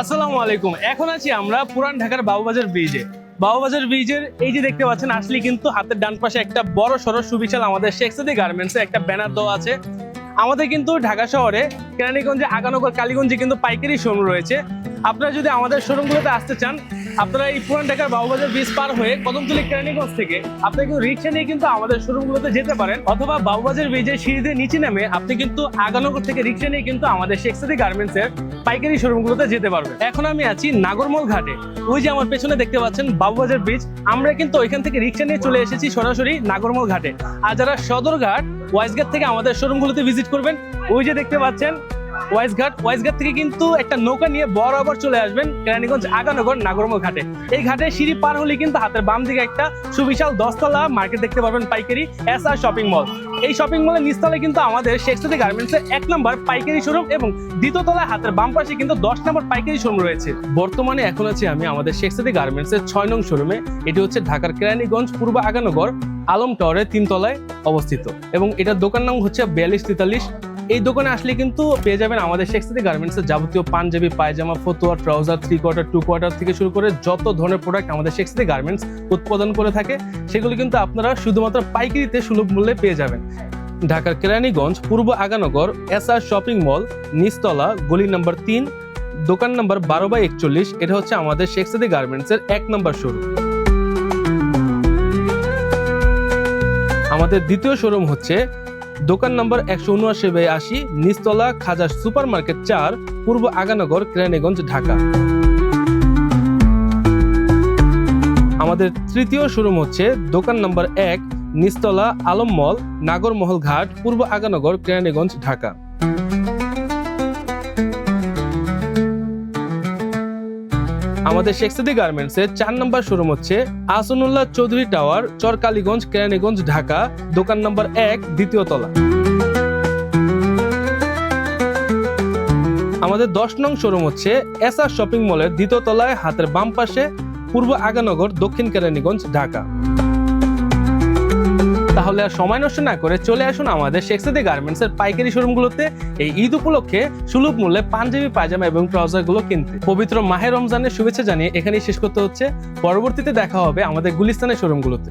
আসসালামু আলাইকুম। এখন আছি আমরা পুরান ঢাকার বাবুবাজার ব্রিজে বাবুবাজার ব্রিজের এই যে দেখতে পাচ্ছেন, আসলে কিন্তু হাতের ডান পাশে একটা বড় সড়ো সুবিশাল আমাদের শেখসাদি গার্মেন্টসে একটা ব্যানার দেওয়া আছে। আমাদের কিন্তু ঢাকা শহরে কেরানীগঞ্জে, আগানগর, কালীগঞ্জে কিন্তু পাইকারি শোরুম রয়েছে। আপনারা যদি আমাদের শোরুমগুলোতে আসতে চান, আপনারা এই পুরান ঢাকার বাবুবাজার ব্রিজ পার হয়ে কদমতলি কেরানীগঞ্জ থেকে আপনি কিন্তু রিক্সা নিয়ে কিন্তু আমাদের শোরুমগুলোতে যেতে পারেন, অথবা বাবুবাজার ব্রিজের সিঁড়িতে নিচে নামে আপনি কিন্তু আগানগর থেকে রিক্সা নিয়ে কিন্তু আমাদের শেখসাদি গার্মেন্টস এর পাইকারি শোরুমগুলোতে যেতে পারবেন। এখন আমি আছি নাগরমল ঘাটে। ওই যে আমার পেছনে দেখতে পাচ্ছেন বাবুবাজার ব্রিজ আমরা কিন্তু ওইখান থেকে রিক্সা নিয়ে চলে এসেছি সরাসরি নাগরমল ঘাটে। আর যারা সদরঘাট, ওয়াইসঘাট থেকে আমাদের শোরুমগুলোতে ভিজিট করবেন, ওই যে দেখতে পাচ্ছেন ওয়াইসঘাট ওয়াইসঘাট থেকে কিন্তু একটা নৌকা নিয়ে বরাবর চলে আসবেন কেরানীগঞ্জ আগানগর নাগরমল ঘাটে। এই ঘাটে সিঁড়ি পার হলে কিন্তু হাতের বাম দিকে একটা সুবিশাল দশতলা মার্কেট দেখতে পারবেন পাইকারি এস আর শপিং মল। এই শপিং মলের নিচতলায় কিন্তু আমাদের শেখসাদি গার্মেন্টস এর এক নম্বর পাইকারি শোরুম এবং দ্বিতীয় তলায় হাতের বাম পাশে কিন্তু দশ নম্বর পাইকারি শোরুম রয়েছে। বর্তমানে এখন আছি আমি আমাদের শেখসাদি গার্মেন্টস এর ছয় নং শোরুমে। এটি হচ্ছে ঢাকার কেরানীগঞ্জ, পূর্ব আগানগর, আলম টাওয়ারের তিনতলায় অবস্থিত। এবং এটার দোকান নাম হচ্ছে বিয়াল্লিশ তেতাল্লিশ এই দোকানে আসলে কিন্তু পেয়ে যাবেন আমাদের শেখসাদি গার্মেন্টস এর যাবতীয় পাঞ্জাবি, পায়জামা, ফতুয়া trouser three quarter two quarter থেকে শুরু করে যত ধরনের প্রোডাক্ট আমাদের শেখসাদি গার্মেন্টস উৎপাদন করে থাকে, সেগুলো কিন্তু আপনারা শুধুমাত্র পাইকারিতে সুলভ মূল্যে পেয়ে যাবেন। ঢাকার কেরানীগঞ্জ, পূর্ব Aganagar S R shopping mall নিচতলা, গলি নাম্বার তিন, দোকান নাম্বার বারো বাই একচল্লিশ, এটা হচ্ছে আমাদের শেখসাদি গার্মেন্টস এর এক নম্বর শোরুম আমাদের দ্বিতীয় শোরুম হচ্ছে দোকান নম্বর একশো উনআশি বাই আশি নিস্তলা খাজা সুপার মার্কেট চার, পূর্ব আগানগর, কেরানীগঞ্জ, ঢাকা। আমাদের তৃতীয় শোরুম হচ্ছে দোকান নম্বর এক নিস্তলা আলম মল, নাগরমহল ঘাট, পূর্ব আগানগর, কেরানীগঞ্জ, ঢাকা। আমাদের শেখসাদি গার্মেন্টস এর চার নম্বর শোরুম হচ্ছে আসনুল্লাহ চৌধুরী টাওয়ার চরকালীগঞ্জ, কেরানীগঞ্জ, ঢাকা। দোকান নম্বর এক, দ্বিতীয় তলা। আমাদের দশ নং শোরুম হচ্ছে এস আর শপিং মলের দ্বিতীয় তলায়, হাতের বাম পাশে, পূর্ব আগানগর, দক্ষিণ কেরানীগঞ্জ, ঢাকা। তাহলে আর সময় নষ্ট না করে চলে আসুন আমাদের শেখসাদি গার্মেন্টস এর পাইকারি শোরুমগুলোতে। এই ঈদ উপলক্ষে সুলভ মূল্যে পাঞ্জাবি, পায়জামা এবং ট্রাউজারগুলো কিনতে। পবিত্র মাহে রমজানের শুভেচ্ছা জানিয়ে এখানেই শেষ করতে হচ্ছে। পরবর্তীতে দেখা হবে আমাদের গুলিস্তানের শোরুমগুলোতে।